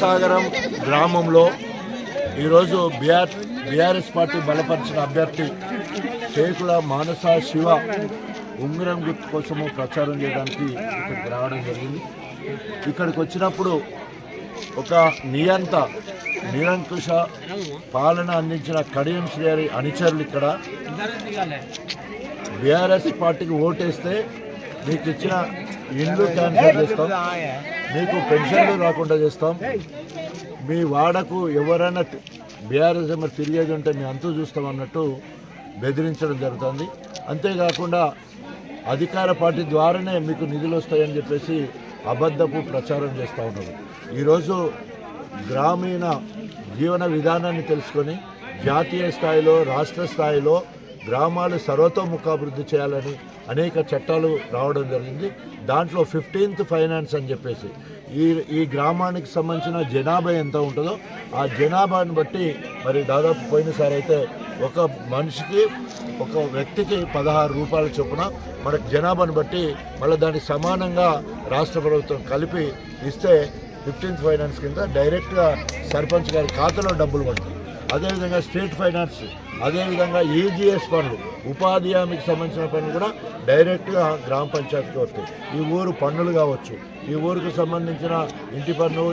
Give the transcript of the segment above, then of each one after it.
సాగరం గ్రామంలో ఈరోజు బీఆర్ బీఆర్ఎస్ పార్టీ బలపరిచిన అభ్యర్థి షేకుల మానస శివ ఉంగరం గుర్తు కోసము ప్రచారం చేయడానికి ఇక్కడికి రావడం జరిగింది. ఇక్కడికి వచ్చినప్పుడు ఒక నియంత నిరంకుశ పాలన అందించిన కడియం శ్రీ అనుచరులు ఇక్కడ. బీఆర్ఎస్ పార్టీకి ఓటేస్తే మీకు ఇచ్చిన ఇండ్లు క్యాన్సిల్ చేస్తాం. మీకు పెన్షన్లు రాకుండా చేస్తాం. మీ వాడకు ఎవరైనా బీఆర్ఎస్ మరి తిరిగేది ఉంటే మీ అంతు చూస్తాం అన్నట్టు బెదిరించడం జరుగుతుంది. అంతేకాకుండా అధికార పార్టీ ద్వారానే మీకు నిధులు వస్తాయని చెప్పేసి అబద్ధపు ప్రచారం చేస్తూ ఉన్నారు. ఈరోజు గ్రామీణ జీవన విధానాన్ని తెలుసుకొని జాతీయ స్థాయిలో రాష్ట్ర స్థాయిలో గ్రామాలు సర్వతోముఖాభివృద్ధి చేయాలని అనేక చట్టాలు రావడం జరిగింది. దాంట్లో ఫిఫ్టీన్త్ ఫైనాన్స్ అని చెప్పేసి ఈ ఈ గ్రామానికి సంబంధించిన జనాభా ఎంత ఉంటుందో ఆ జనాభాని బట్టి మరి దాదాపు పోయినసారి అయితే ఒక మనిషికి ఒక వ్యక్తికి పదహారు రూపాయల చొప్పున మనకు జనాభాను బట్టి మళ్ళీ దానికి సమానంగా రాష్ట్ర ప్రభుత్వం కలిపి ఇస్తే ఫిఫ్టీన్త్ ఫైనాన్స్ కింద డైరెక్ట్గా సర్పంచ్ గారి ఖాతాలో డబ్బులు పడుతుంది అదేవిధంగా స్టేట్ ఫైనాన్స్ అదేవిధంగా ఈజీఎస్ పనులు ఉపాధి హామీకి సంబంధించిన పనులు కూడా డైరెక్ట్గా గ్రామ పంచాయతీకి వస్తాయి. ఈ ఊరు పన్నులు కావచ్చు ఈ ఊరికి సంబంధించిన ఇంటి పన్ను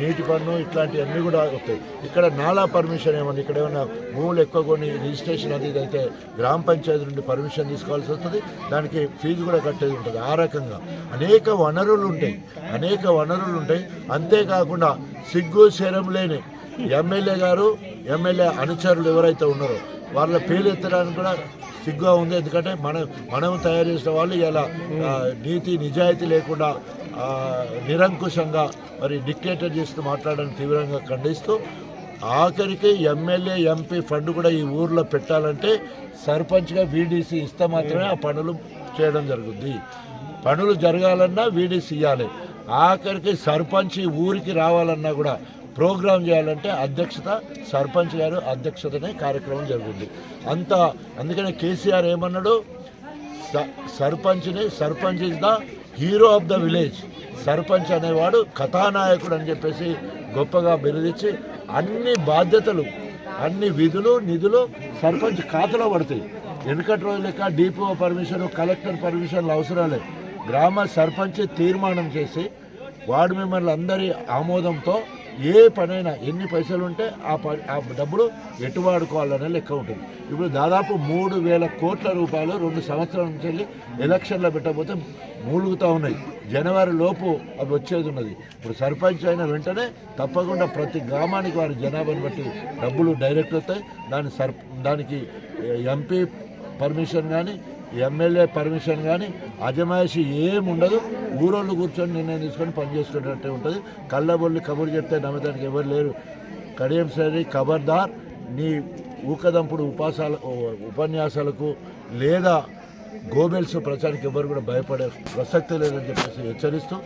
నీటి పన్ను ఇట్లాంటివన్నీ కూడా వస్తాయి. ఇక్కడ నాలా పర్మిషన్ ఏమన్నా ఇక్కడ ఏమైనా భూములు ఎక్కువ కొన్ని రిజిస్ట్రేషన్ అది అయితే గ్రామ పంచాయతీ నుండి పర్మిషన్ తీసుకోవాల్సి వస్తుంది. దానికి ఫీజు కూడా కట్టేది ఉంటుంది. ఆ రకంగా అనేక వనరులు ఉంటాయి. అనేక వనరులు ఉంటాయి. అంతేకాకుండా సిగ్గు శరం లేని ఎమ్మెల్యే గారు ఎమ్మెల్యే అనుచరులు ఎవరైతే ఉన్నారో వాళ్ళ పేరు ఎత్తడానికి కూడా సిగ్గుగా ఉంది. ఎందుకంటే మనం మనం తయారు చేసిన వాళ్ళు ఇలా నీతి నిజాయితీ లేకుండా నిరంకుశంగా మరి డిక్టేటర్ చేస్తూ మాట్లాడడానికి తీవ్రంగా ఖండిస్తూ ఆఖరికి ఎమ్మెల్యే ఎంపీ ఫండ్ కూడా ఈ ఊర్లో పెట్టాలంటే సర్పంచ్గా వీడీసీ ఇస్తే మాత్రమే ఆ పనులు చేయడం జరుగుద్ది. పనులు జరగాలన్నా వీడీసీ ఇవ్వాలి ఆఖరికి సర్పంచ్ ఊరికి రావాలన్నా కూడా ప్రోగ్రాం చేయాలంటే అధ్యక్షత సర్పంచ్ గారు అధ్యక్షతనే కార్యక్రమం జరుగుతుంది అంత అందుకనే కేసీఆర్ ఏమన్నాడు? స- సర్పంచ్ని sarpanch is the hero of the village. Sarpanch అనేవాడు కథానాయకుడు అని చెప్పేసి గొప్పగా బిరుదిచ్చి అన్ని బాధ్యతలు అన్ని విధులు నిధులు సర్పంచ్ ఖాతాలో పడతాయి. వెనుకటి రోజు లెక్క డిపిఓ పర్మిషన్ కలెక్టర్ పర్మిషన్లు అవసరం లేదు. గ్రామ సర్పంచ్ తీర్మానం చేసి వార్డు మెంబర్లు అందరి ఆమోదంతో ఏ పనైనా ఎన్ని పైసలు ఉంటే ఆ ప ఆ డబ్బులు ఎటు వాడుకోవాలనే లెక్క ఉంటుంది. ఇప్పుడు దాదాపు మూడు వేల కోట్ల రూపాయలు రెండు సంవత్సరాల నుంచి వెళ్ళి ఎలక్షన్లో పెట్టకపోతే మూలుగుతూ ఉన్నాయి. జనవరి లోపు అవి వచ్చేది ఉన్నది. ఇప్పుడు సర్పంచ్ అయిన వెంటనే తప్పకుండా ప్రతి గ్రామానికి వారి జనాభాని బట్టి డబ్బులు డైరెక్ట్ వస్తాయి. దాని సర్ దానికి ఎంపీ పర్మిషన్ కానీ ఎమ్మెల్యే పర్మిషన్ కానీ అజమాయిషి ఏం ఉండదు ఊరోళ్ళు కూర్చొని నిర్ణయం తీసుకొని పనిచేసుకున్నట్టే ఉంటుంది. కళ్ళబొల్లి కబురు చెప్తే నమ్మడానికి ఎవరు లేరు. కడియం సరి ఖబర్దార్ నీ ఊకదంపుడు ఉపాసాల ఉపన్యాసాలకు లేదా గోబెల్స్ ప్రచారానికి ఎవరు కూడా భయపడే ప్రసక్తి లేదని చెప్పేసి హెచ్చరిస్తూ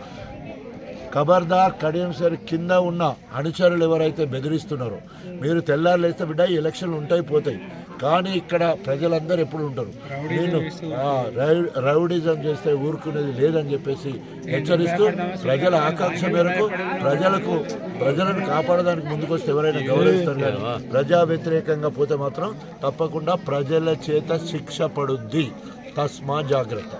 ఖబర్దార్ కడియం సరి కింద ఉన్న అనుచరులు ఎవరైతే బెదిరిస్తున్నారో మీరు తెల్లారు లేస్తే బిడ్డ ఎలక్షన్లు ఉంటాయి పోతాయి. కానీ ఇక్కడ ప్రజలందరూ ఎప్పుడు ఉంటారు? నేను రౌడిజం చేస్తే ఊరుకునేది లేదని చెప్పేసి హెచ్చరిస్తూ ప్రజల ఆకాంక్ష మేరకు ప్రజలకు ప్రజలను కాపాడడానికి ముందుకొస్తే ఎవరైనా గౌరవిస్తారు కానీ ప్రజా వ్యతిరేకంగా పోతే మాత్రం తప్పకుండా ప్రజల చేత శిక్ష పడుద్ది. తస్మా జాగ్రత్త.